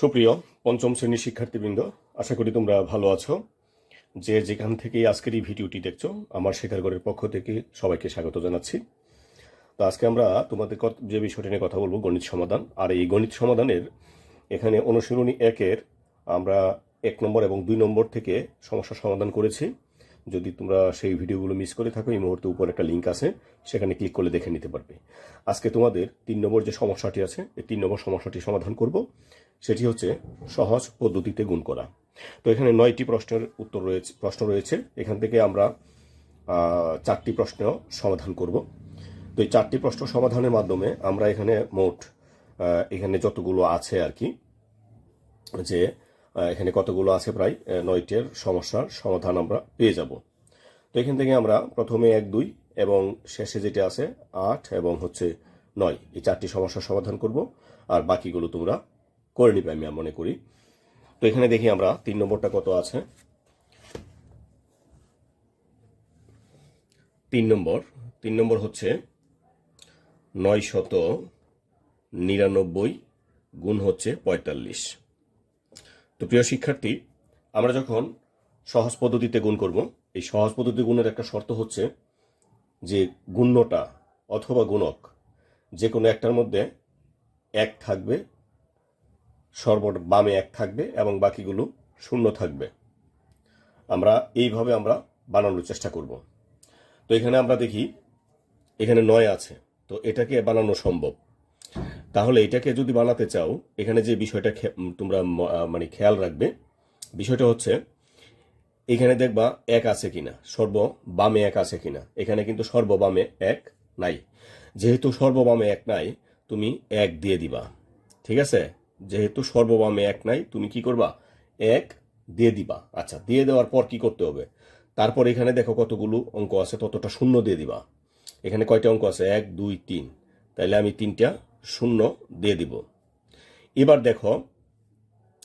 সুপ্রিয় পঞ্চম শ্রেণির শিক্ষার্থীবৃন্দ, আশা করি তোমরা ভালো আছো। যে যেখান থেকেই আজকের এই ভিডিওটি দেখছ, আমার শেখারগড়ের পক্ষ থেকে সবাইকে স্বাগত জানাচ্ছি। তো আজকে আমরা তোমাদের যে বিষয়টি নিয়ে কথা বলব, গণিত সমাধান। আর এই গণিত সমাধানের এখানে অনুশীলনী একের আমরা এক নম্বর এবং দুই নম্বর থেকে সমস্যা সমাধান করেছি। যদি তোমরা সেই ভিডিওগুলো মিস করে থাকো, এই মুহূর্তে উপর একটা লিঙ্ক আছে, সেখানে ক্লিক করলে দেখে নিতে পারবে। আজকে তোমাদের তিন নম্বর যে সমস্যাটি আছে, এই তিন নম্বর সমস্যাটি সমাধান করব। সেটি হচ্ছে সহজ পদ্ধতিতে গুণ করা। তো এখানে নয়টি প্রশ্নের উত্তর রয়েছে, প্রশ্ন রয়েছে। এখান থেকে আমরা চারটি প্রশ্ন সমাধান করব। তো এই চারটি প্রশ্ন সমাধানের মাধ্যমে আমরা এখানে মোট এখানে যতগুলো আছে আর কি, যে এখানে কতগুলো আছে প্রায় নয়টির সমস্যার সমাধান আমরা পেয়ে যাব। তো এখান থেকে আমরা প্রথমে এক, দুই এবং শেষে যেটা আছে, আট এবং হচ্ছে নয়। এই চারটি সমস্যার সমাধান করব। আর বাকিগুলো তোমরা করে নিবে আমি মনে করি। তো এখানে দেখি আমরা তিন নম্বরটা কত আছে? তিন নম্বর। তিন নম্বর হচ্ছে নয় শত নিরানব্বই গুণ হচ্ছে পঁয়তাল্লিশ। তো প্রিয় শিক্ষার্থী, আমরা যখন সহজ পদ্ধতিতে গুণ করব, এই সহজ পদ্ধতি গুণের একটা শর্ত হচ্ছে যে গুণ্যটা অথবা গুণক যে কোনো একটার মধ্যে এক থাকবে সর্ব বামে এক থাকবে এবং বাকিগুলো শূন্য থাকবে। আমরা এইভাবে আমরা বানানোর চেষ্টা করব। তো এখানে আমরা দেখি, এখানে নয় আছে। তো এটাকে বানানো সম্ভব। তাহলে এটাকে যদি বানাতে চাও, এখানে যে বিষয়টা তোমরা মানে খেয়াল রাখবে, বিষয়টা হচ্ছে, এখানে দেখবা এক আছে কিনা সর্ব বামে এক আছে কিনা। এখানে কিন্তু সর্ব বামে এক নাই। যেহেতু সর্ববামে এক নাই, তুমি এক দিয়ে দিবা। ঠিক আছে? যেহেতু সর্ববামে এক নাই, তুমি কি করবা? এক, দিয়ে দিবা। আচ্ছা দিয়ে দেওয়ার পর কি করতে হবে? তারপর এখানে দেখো কতগুলো অঙ্ক আছে, ততটা শূন্য দিয়ে দিবা। এখানে কয়টা অঙ্ক আছে? এক, দুই, তিন। তাইলে আমি তিনটা শূন্য দিয়ে দিব। এবার দেখো,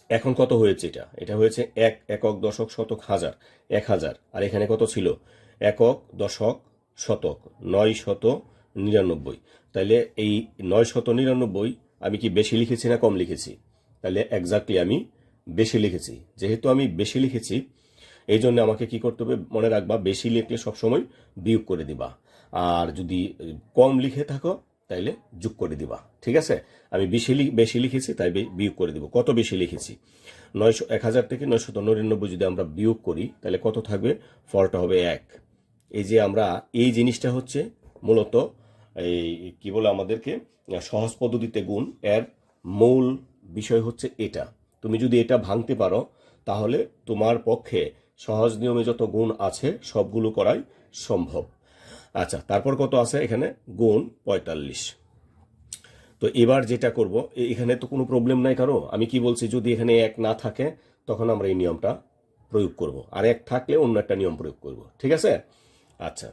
এখন কত হয়েছে এটা? এটা হয়েছে এক, একক, দশক, শতক, হাজার। এক হাজার। আর এখানে কত ছিল? একক, দশক, শতক। নয় শত নিরানব্বই। তাইলে এই নয় শত নিরানব্বই আমি কি বেশি লিখেছি না কম লিখেছি? তাহলে এক্স্যাক্টলি আমি বেশি লিখেছি। যেহেতু আমি বেশি লিখেছি, এই জন্য আমাকে কি করতে হবে? মনে রাখবা, বেশি লিখলে সবসময় বিয়োগ করে দিবা। আর যদি কম লিখে থাকো, তাইলে যোগ করে দিবা। ঠিক আছে? আমি বেশি বেশি লিখেছি, তাই বিয়োগ করে দিব। কত বেশি লিখেছি? নয়শো এক হাজার থেকে নয়শত নিরানব্বই যদি আমরা বিয়োগ করি, তাহলে কত থাকবে? ফলটা হবে এক। এই যে আমরা, এই জিনিসটা হচ্ছে মূলত এই কি বলে আমাদেরকে, সহজ পদ্ধতিতে গুণ। এর মূল বিষয় হচ্ছে এটা। তুমি যদি এটা ভাঙতে পারো, তাহলে তোমার পক্ষে সহজ নিয়মে যত গুণ আছে, সবগুলো করাই সম্ভব। আচ্ছা তারপর কত আছে এখানে? গুণ পঁয়তাল্লিশ। তো এবার যেটা করব এখানে তো কোনো প্রবলেম নাই কারও। আমি কি বলছি, যদি এখানে এক না থাকে, তখন আমরা এই নিয়মটা প্রয়োগ করব। আর এক থাকলে অন্য একটা নিয়ম প্রয়োগ করব। ঠিক আছে? আচ্ছা।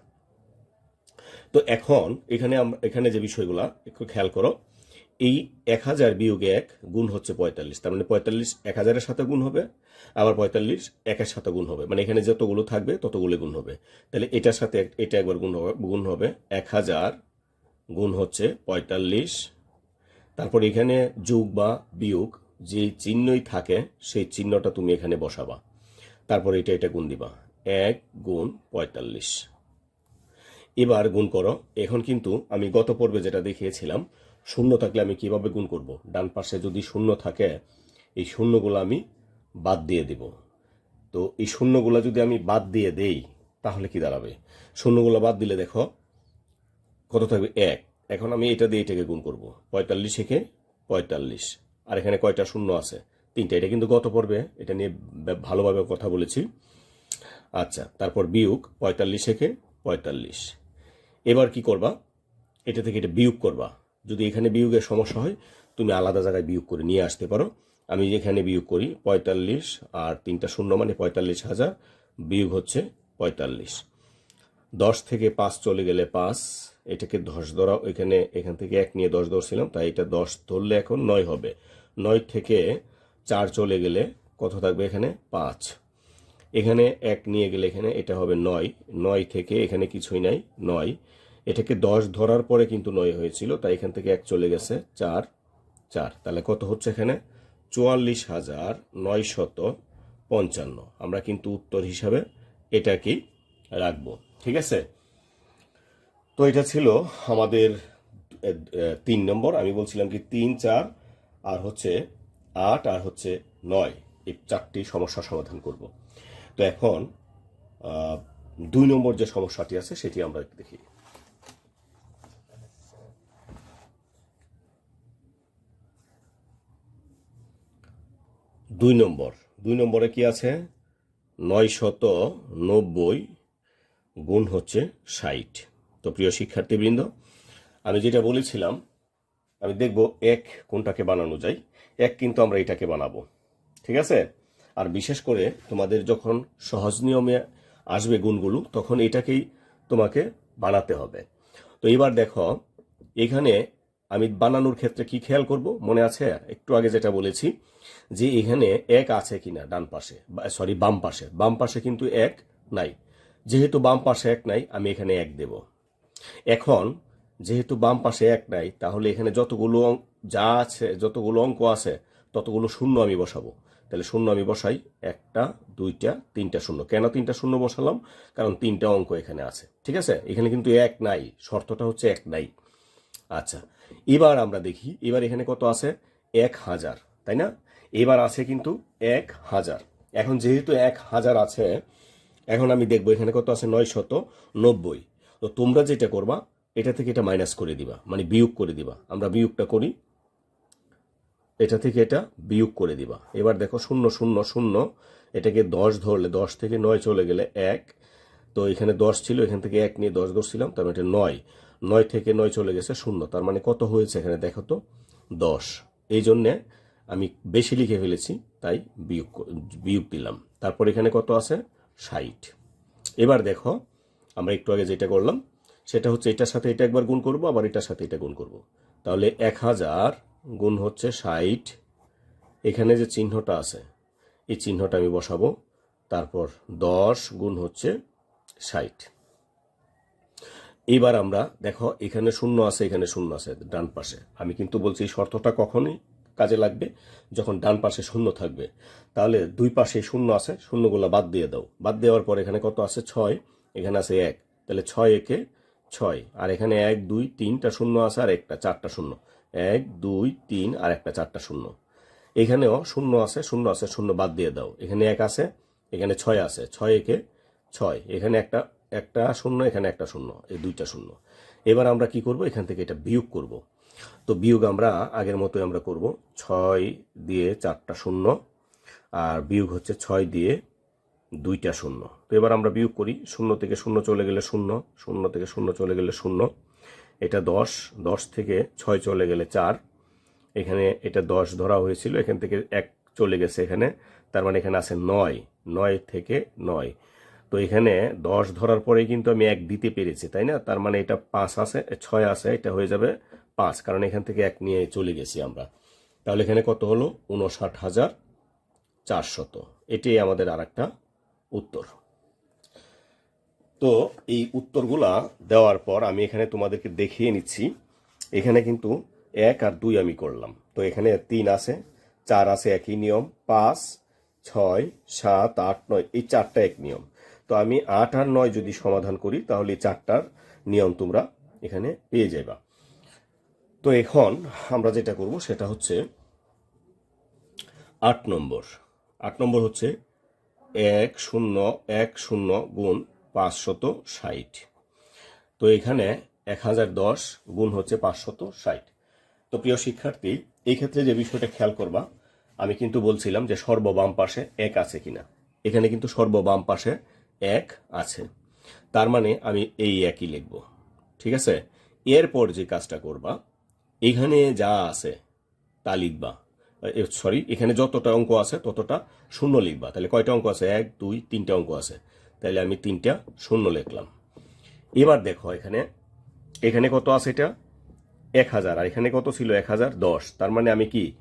তো এখন এখানে এখানে যে বিষয়গুলা, একটু খেয়াল করো, এই এক হাজার বিয়োগে এক গুণ হচ্ছে পঁয়তাল্লিশ। তার মানে পঁয়তাল্লিশ এক হাজারের সাথে গুণ হবে, আবার পঁয়তাল্লিশ একের সাথে গুণ হবে। মানে এখানে যতগুলো থাকবে, ততগুলো গুণ হবে। তাহলে এটার সাথে এটা একবার গুণ হবে গুণ হবে এক হাজার গুণ হচ্ছে পঁয়তাল্লিশ। তারপর এখানে যোগ বা বিয়োগ, যে চিহ্নই থাকে, সেই চিহ্নটা তুমি এখানে বসাবা। তারপর এটা এটা গুণ দিবা। এক গুণ পঁয়তাল্লিশ। এবার গুণ করো। এখন কিন্তু আমি গত পর্বে যেটা দেখিয়েছিলাম শূন্য থাকলে আমি কীভাবে গুণ করব? ডান পাশে যদি শূন্য থাকে, এই শূন্যগুলো আমি বাদ দিয়ে দেব। তো এই শূন্যগুলো যদি আমি বাদ দিয়ে দেই, তাহলে কি দাঁড়াবে? শূন্যগুলো বাদ দিলে দেখো, কত থাকবে? এক। এখন আমি এটা দিয়ে এটাকে গুণ করব। পঁয়তাল্লিশ থেকে পঁয়তাল্লিশ। আর এখানে কয়টা শূন্য আছে? তিনটা। এটা কিন্তু গত পর্বে, এটা নিয়ে ভালোভাবে কথা বলেছি। আচ্ছা তারপর বিয়োগ পঁয়তাল্লিশ থেকে পঁয়তাল্লিশ। এবার কি করবা? এটা থেকে এটা বিয়োগ করবা। যদি এখানে বিয়োগের সমস্যা হয়, তুমি আলাদা জায়গায় বিয়োগ করে নিয়ে আসতে পারো। আমি এখানে বিয়োগ করি, পঁয়তাল্লিশ আর তিনটা শূন্য মানে পঁয়তাল্লিশ হাজার, বিয়োগ হচ্ছে পঁয়তাল্লিশ। দশ থেকে পাঁচ চলে গেলে পাঁচ, এটাকে দশ ধরা এখানে, এখান থেকে এক নিয়ে দশ ধরছিলাম, তাই এটা দশ ধরলে এখন নয় হবে। নয় থেকে চার চলে গেলে কত থাকবে এখানে? পাঁচ। এখানে এক নিয়ে গেলে এখানে এটা হবে নয়। নয় থেকে এখানে কিছুই নাই, নয়। এটাকে দশ ধরার পরে কিন্তু নয় হয়েছিল, তাই এখান থেকে এক চলে গেছে, চার চার। তাহলে কত হচ্ছে এখানে? চুয়াল্লিশ হাজার নয়শত পঞ্চান্ন। আমরা কিন্তু উত্তর হিসাবে এটাকেই রাখব, ঠিক আছে? তো এটা ছিল আমাদের তিন নম্বর। আমি বলছিলাম কি তিন, চার, আর হচ্ছে আট, আর হচ্ছে নয়। এই চারটি সমস্যা সমাধান করব। তো এখন দুই নম্বর যে সমস্যাটি আছে, সেটি আমরা দেখি। দুই নম্বর। দুই নম্বরে কি আছে? নয় শত নব্বই গুণ হচ্ছে ষাট। তো প্রিয় শিক্ষার্থীবৃন্দ, আমি যেটা বলেছিলাম, আমি দেখব এক কোনটাকে বানানো যায়। এক কিন্তু আমরা এটাকে বানাবো। ঠিক আছে? আর বিশেষ করে তোমাদের যখন সহজ নিয়মে আসবে গুণগুলো, তখন এটাকেই তোমাকে বানাতে হবে। তো এবার দেখো, এখানে আমি বানানোর ক্ষেত্রে কি খেয়াল করব? মনে আছে? একটু আগে যেটা বলেছি যে এখানে এক আছে কিনা ডান পাশে সরি, বাম পাশে। বাম পাশে কিন্তু এক নাই। যেহেতু বাম পাশে এক নাই, আমি এখানে এক দেব। এখন যেহেতু বাম পাশে এক নাই, তাহলে এখানে যতগুলো যা আছে, যতগুলো অঙ্ক আছে, ততগুলো শূন্য আমি বসাবো। তাহলে শূন্য আমি বসাই। একটা, দুইটা, তিনটা শূন্য। কেন তিনটা শূন্য বসালাম? কারণ তিনটা অঙ্ক এখানে আছে। ঠিক আছে? এখানে কিন্তু এক নাই। শর্তটা হচ্ছে এক নাই। আচ্ছা এবার আমরা দেখি, এবার এখানে কত আছে? এক হাজার, তাই না? এবার আছে কিন্তু এক হাজার। এখন যেহেতু এক হাজার আছে, এখন আমি দেখব এখানে কত আছে? নয় শত নব্বই। তো তোমরা যেটা করবা, এটা থেকে এটা মাইনাস করে দিবা। মানে বিয়োগ করে দিবা। আমরা বিয়োগটা করি। এটা থেকে এটা বিয়োগ করে দিবা। এবার দেখো শূন্য শূন্য শূন্য, এটাকে দশ ধরলে, দশ থেকে নয় চলে গেলে এক। তো এখানে দশ ছিল, এখান থেকে এক নিয়ে দশ ধরছিলাম, তার মানে এটা নয়। নয় থেকে নয় চলে গেছে শূন্য, তার মানে কত হয়েছে এখানে দেখো তো? দশ। এই জন্যে আমি বেশি লিখে ফেলেছি, তাই বিয়োগ বিয়োগ দিলাম। তারপর এখানে কত আছে? ষাট। এবার দেখো, আমরা একটু আগে যেটা করলাম, সেটা হচ্ছে এটার সাথে এটা একবার গুণ করব, আবার এটার সাথে এটা গুণ করব। তাহলে এক হাজার গুণ হচ্ছে ষাট। এখানে যে চিহ্নটা আছে, এই চিহ্নটা আমি বসাবো। তারপর দশ গুণ হচ্ছে ষাট। এবার আমরা, দেখো, এখানে শূন্য আছে, এখানে শূন্য আছে, ডান পাশে। আমি কিন্তু বলছি, এই শর্তটা কখনই কাজে লাগবে যখন ডান পাশে শূন্য থাকবে। তাহলে দুই পাশে শূন্য আছে, শূন্যগুলো বাদ দিয়ে দাও। বাদ দেওয়ার পর এখানে কত আছে? ছয়। এখানে আছে এক। তাহলে ছয় একে ছয়। আর এখানে এক, দুই, তিনটা শূন্য আছে, আর একটা, চারটা শূন্য। এক, দুই, তিন আর একটা চারটা শূন্য। এখানেও শূন্য আছে শূন্য আছে, শূন্য বাদ দিয়ে দাও। এখানে এক আছে, এখানে ছয় আছে। ছয় একে ছয়। এখানে একটা একটা শূন্য, এখানে একটা শূন্য। এই দুইটা শূন্য। এবার আমরা কি করব? এখান থেকে এটা বিয়োগ করব। তো বিয়োগ আমরা আগের মতোই আমরা করব। ছয় দিয়ে চারটা শূন্য আর বিয়োগ হচ্ছে ছয় দিয়ে দুইটা শূন্য। তো এবার আমরা বিয়োগ করি। শূন্য থেকে শূন্য চলে গেলে শূন্য শূন্য থেকে শূন্য চলে গেলে শূন্য। এটা দশ দশ থেকে ছয় চলে গেলে চার। এখানে এটা দশ ধরা হয়েছিল, এখান থেকে এক চলে গেছে এখানে। তার মানে এখানে আছে নয় নয় থেকে নয়। তো এখানে দশ ধরার পরে কিন্তু আমি এক দিতে পেরেছি, তাই না? তার মানে এটা পাঁচ আছে, ছয় আছে, এটা হয়ে যাবে পাঁচ। কারণ এখান থেকে এক নিয়ে চলে গেছি আমরা। তাহলে এখানে কত হলো? উনষাট হাজার চারশত। এটাই আমাদের আর উত্তর। তো এই উত্তরগুলা দেওয়ার পর আমি এখানে তোমাদেরকে দেখিয়ে নিচ্ছি। এখানে কিন্তু এক আর দুই আমি করলাম। তো এখানে তিন আছে, চার আছে একই নিয়ম, পাঁচ, ছয়, সাত, আট, নয়, এই চারটা এক নিয়ম। তো আমি আট আর নয় যদি সমাধান করি, তাহলে চারটার নিয়ম তোমরা এখানে পেয়ে যাবা তো এখন আমরা যেটা করব, সেটা হচ্ছে আট নম্বর। আট নম্বর হচ্ছে এক শূন্য এক শূন্য গুণ পাঁচশত ষাট। তো এখানে এক হাজার দশ গুণ হচ্ছে পাঁচশত ষাট। তো প্রিয় শিক্ষার্থী, এই ক্ষেত্রে যে বিষয়টা খেয়াল করবা, আমি কিন্তু বলছিলাম যে সর্ববাম পাশে এক আছে কিনা। এখানে কিন্তু সর্ববাম পাশে এক আছে। তার মানে আমি এই একই লিখব। ঠিক আছে? এরপর যে কাজটা করবা, এখানে যা আছে, তা লিখবা। সরি, এখানে যতটা অঙ্ক আছে ততটা শূন্য লিখবা। তাহলে কয়টা অঙ্ক আছে? এক, দুই, তিনটা অঙ্ক আছে। তাহলে আমি তিনটা শূন্য লিখলাম। এবার দেখো এখানে এখানে কত আছে এটা? এক হাজার। আর এখানে কত ছিল? এক হাজার দশ। তার মানে আমি কি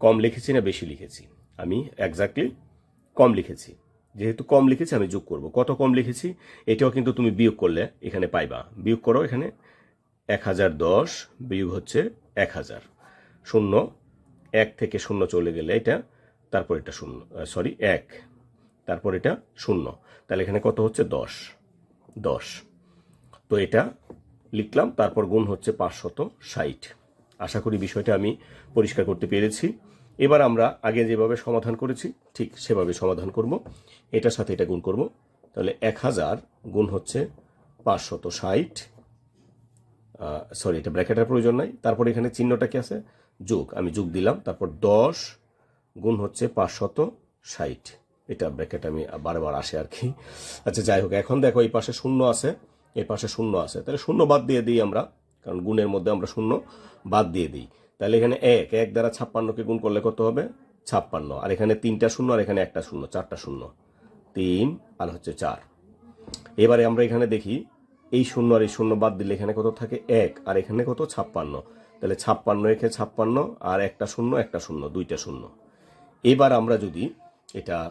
কম লিখেছি না বেশি লিখেছি? আমি একজাক্টলি কম লিখেছি। যেহেতু কম লিখেছি, আমি যোগ করব। কত কম লিখেছি? এটাও কিন্তু তুমি বিয়োগ করলে এখানে পাইবা। বিয়োগ করো এখানে। এক হাজার দশ বিয়োগ হচ্ছে এক হাজার। শূন্য, এক থেকে শূন্য চলে গেলে এটা, তারপর এটা শূন্য সরি এক। তারপর এটা শূন্য। তাহলে এখানে কত হচ্ছে? দশ। দশ। তো এটা লিখলাম, তারপর গুণ হচ্ছে পাঁচশত ষাট। আশা করি বিষয়টা আমি পরিষ্কার করতে পেরেছি। এবার আমরা আগে যেভাবে সমাধান করেছি, ঠিক সেভাবে সমাধান করব। এটার সাথে এটা গুণ করব। তাহলে এক হাজার গুণ হচ্ছে পাঁচশত ষাট। সরি এটা ব্র্যাকেটের প্রয়োজন নাই। তারপর এখানে চিহ্নটা কি আছে? যোগ। আমি যোগ দিলাম, তারপর দশ গুণ হচ্ছে পাঁচশত ষাট। এটা ব্র্যাকেট আমি বারবার আসে আর কি। আচ্ছা যাই হোক, এখন দেখো এই পাশে শূন্য আছে। এই পাশে শূন্য আছে। তাহলে শূন্য বাদ দিয়ে দিই আমরা, কারণ গুণের মধ্যে আমরা শূন্য বাদ দিয়ে দিই। তাহলে এখানে এক এক দ্বারা ছাপ্পান্নকে গুণ করলে কত হবে? ছাপ্পান্ন। আর এখানে তিনটা শূন্য আর এখানে একটা শূন্য, চারটা শূন্য। তিন আর হচ্ছে চার। এবারে আমরা এখানে দেখি, এই শূন্য আর এই শূন্য বাদ দিলে এখানে কত থাকে? এক। আর এখানে কত? ছাপ্পান্ন। তাহলে ছাপ্পান্ন একে ছাপ্পান্ন, আর একটা শূন্য একটা শূন্য, দুইটা শূন্য। এবার আমরা যদি এটা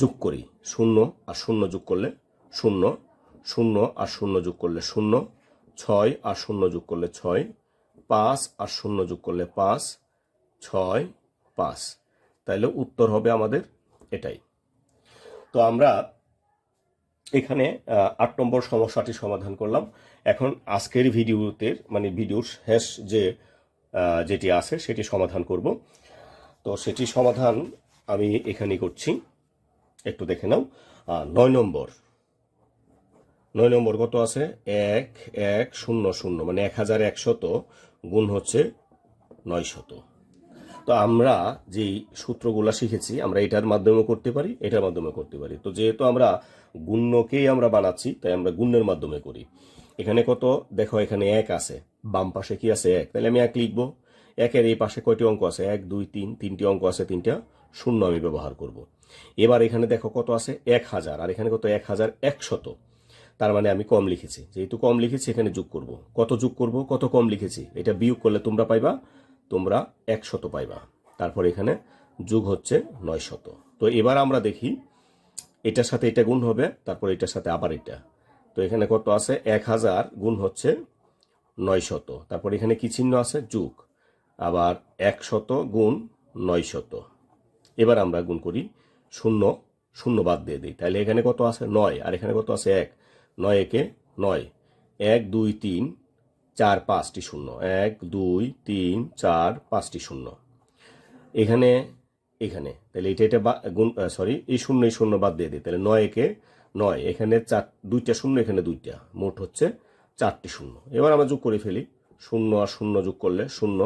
যোগ করি। শূন্য আর শূন্য যোগ করলে শূন্য শূন্য আর শূন্য যোগ করলে শূন্য, ছয় আর শূন্য যোগ করলে ছয়, পাঁচ আর শূন্য যোগ করলে পাঁচ, ছয়, পাঁচ। তাইলে উত্তর হবে আমাদের এটাই। তো আমরা এখানে আট নম্বর সমস্যাটি সমাধান করলাম। এখন আজকের ভিডিওতে মানে ভিডিওর শেষ যে যেটি আছে, সেটি সমাধান করব। তো সেটি সমাধান আমি এখানেই করছি। একটু দেখে নাও। নয় নম্বর। নয় নম্বর কত আছে? এক এক, শূন্য শূন্য মানে এক হাজার একশত গুণ হচ্ছে নয় শত তো আমরা যেই সূত্রগুলো শিখেছি, আমরা এটার মাধ্যমে করতে পারি, এটার মাধ্যমে করতে পারি। তো যেহেতু আমরা গুণ্যকেই আমরা বানাচ্ছি, তাই আমরা গুণ্যের মাধ্যমে করি। এখানে কত? দেখো, এখানে এক আছে। বাম পাশে কি আছে? এক। তাহলে আমি এক লিখব। একের এই পাশে কয়টি অঙ্ক আছে? এক, দুই, তিন, তিনটি অঙ্ক আছে, তিনটা শূন্য আমি ব্যবহার করব। এবার এখানে দেখো কত আছে? এক হাজার। আর এখানে কত? এক হাজার একশত। তার মানে আমি কম লিখেছি। যেহেতু কম লিখেছি, এখানে যোগ করব। কত যোগ করব? কত কম লিখেছি? এটা বিয়োগ করলে তোমরা পাইবা, তোমরা একশত পাইবা। তারপর এখানে যোগ হচ্ছে নয় শত তো এবার আমরা দেখি, এটার সাথে এটা গুণ হবে, তারপর এটার সাথে আবার এটা। তো এখানে কত আছে? এক হাজার গুণ হচ্ছে নয় শত তারপর এখানে কি চিহ্ন আছে? যুগ। আবার একশত গুণ নয় শত এবার আমরা গুণ করি শূন্য শূন্য বাদ দিয়ে দিই। তাহলে এখানে কত আছে? নয়। আর এখানে কত আছে? এক। নয় একে নয়। এক, দুই, তিন, চার, পাঁচটি শূন্য। এক, দুই, তিন, চার, পাঁচটি শূন্য। এখানে এখানে। তাহলে এটা এটা গুণ সরি এই শূন্য এই শূন্য বাদ দিয়ে দিই। তাহলে নয় একে নয়। এখানে চার, দুইটা শূন্য, এখানে দুইটা। মোট হচ্ছে চারটি শূন্য। এবার আমরা যোগ করে ফেলি। শূন্য আর শূন্য যোগ করলে শূন্য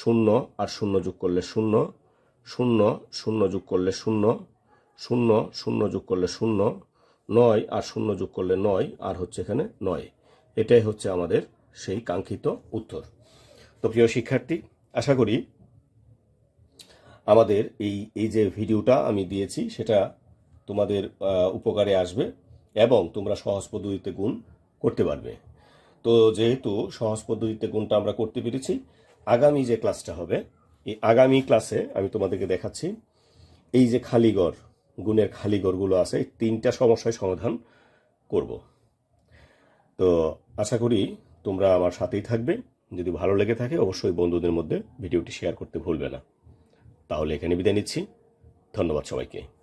শূন্য আর শূন্য যোগ করলে শূন্য। শূন্য শূন্য যোগ করলে শূন্য শূন্য শূন্য যোগ করলে শূন্য, নয় আর শূন্য যোগ করলে নয়, আর হচ্ছে এখানে নয়। এটাই হচ্ছে আমাদের সেই কাঙ্ক্ষিত উত্তর। তো প্রিয় শিক্ষার্থী, আশা করি আমাদের এই এই যে ভিডিওটা আমি দিয়েছি, সেটা তোমাদের উপকারে আসবে এবং তোমরা সহজ পদ্ধতিতে গুণ করতে পারবে। তো যেহেতু সহজ পদ্ধতিতে গুণটা আমরা করতে পেরেছি, আগামী যে ক্লাসটা হবে আগামী ক্লাসে আমি তোমাদেরকে দেখাচ্ছি এই যে খালিগড়, গুণের খালিগড়গুলো আছে তিনটা সমস্যায় সমাধান করব। তো আশা করি তোমরা আমার সাথেই থাকবে। যদি ভালো লেগে থাকে, অবশ্যই বন্ধুদের মধ্যে ভিডিওটি শেয়ার করতে ভুলবে না। তাহলে এখানে বিদায় নিচ্ছি। ধন্যবাদ সবাইকে।